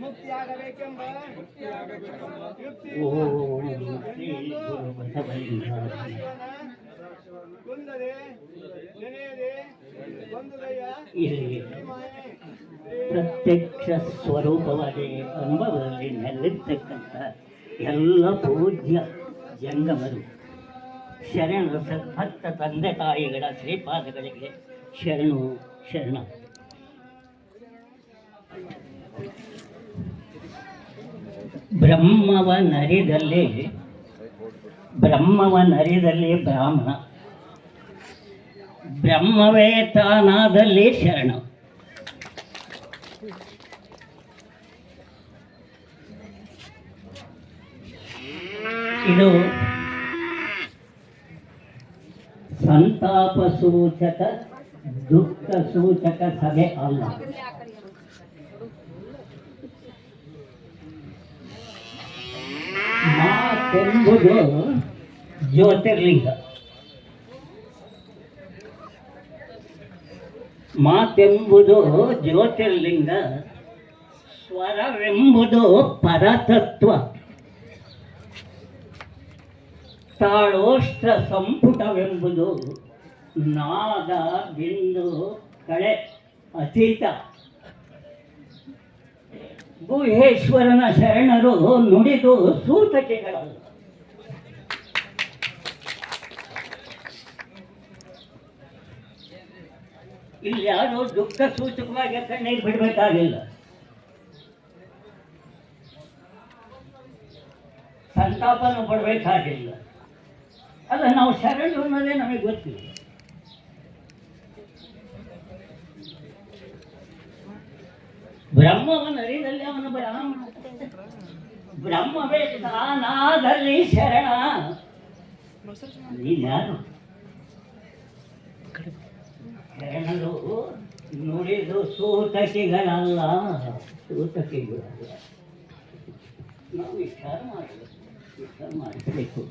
ಮುಕ್ತಿಯಾಗಬೇಕೆಂಬ ಕುಂದದೆ ನೆನೆಯದೆ ಪ್ರತ್ಯಕ್ಷ ಸ್ವರೂಪವಾಗಿ ಅನುಭವದಲ್ಲಿ ನೆಲೆರ್ತಕ್ಕಂಥ ಎಲ್ಲ ಪೂಜ್ಯ ಜಂಗಮರು. ಶರಣ ಸದ್ಭಕ್ತ ತಂದೆ ತಾಯಿಗಳ ಶ್ರೀಪಾದಗಳಿಗೆ ಶರಣು ಶರಣ. ಬ್ರಹ್ಮವ ನರಿದಲ್ಲಿ ಬ್ರಹ್ಮವ ನರಿದಲ್ಲಿ ಬ್ರಾಹ್ಮಣ ಬ್ರಹ್ಮವೇ ತಾನಾದಲ್ಲಿ ಶರಣ. ಇದು ಸಂತಾಪ ಸೂಚಕ, ದುಃಖ ಸೂಚಕ ಸಭೆ ಅಲ್ಲ. ಮಾತೆಂಬುದು ಜ್ಯೋತಿರ್ಲಿಂಗ. ಮಾತೆಂಬುದು ಜ್ಯೋತಿರ್ಲಿಂಗ ಸ್ವರವೆಂಬುದು ಪರತತ್ವ. ತಾಳೋಷ್ಟ ಸಂಪುಟವೆಂಬುದು ನಾದ ಬಿಂದು ಕಳೆ ಅತೀತ. ಗುಹೇಶ್ವರನ ಶರಣರು ನುಡಿದು ಸೂತಕೆಗಳಲ್ಲ. ಇಲ್ಲಿ ಯಾರು ದುಃಖ ಸೂಚಕವಾಗಿ ಕಣ್ಣೀರು ಬಿಡಬೇಕಾಗಿಲ್ಲ. ಸಂತಾಪನೂ ಪಡಬೇಕಾಗಿಲ್ಲ ಅಲ್ಲ, ನಾವು ಶರಣರು ಅನ್ನೋದೇ ನಮಗೆ ಗೊತ್ತಿಲ್ಲ. ಬ್ರಹ್ಮವನ ಅರಿದಲ್ಲಿ ಅವನು ಬ್ರಾಹ್ಮಣ ಬ್ರಹ್ಮವೇ ತಾನಾದಲ್ಲಿ ಶರಣ ನೀನ್ಯಾರು ಶರಣರು ನುಡಿದು ಸೂತಕಿಗಳಲ್ಲ ಸೂತಕಿಗಳಲ್ಲ ನಾವು ವಿಚಾರ ಮಾಡಬೇಕು ವಿಚಾರ ಮಾಡಬೇಕು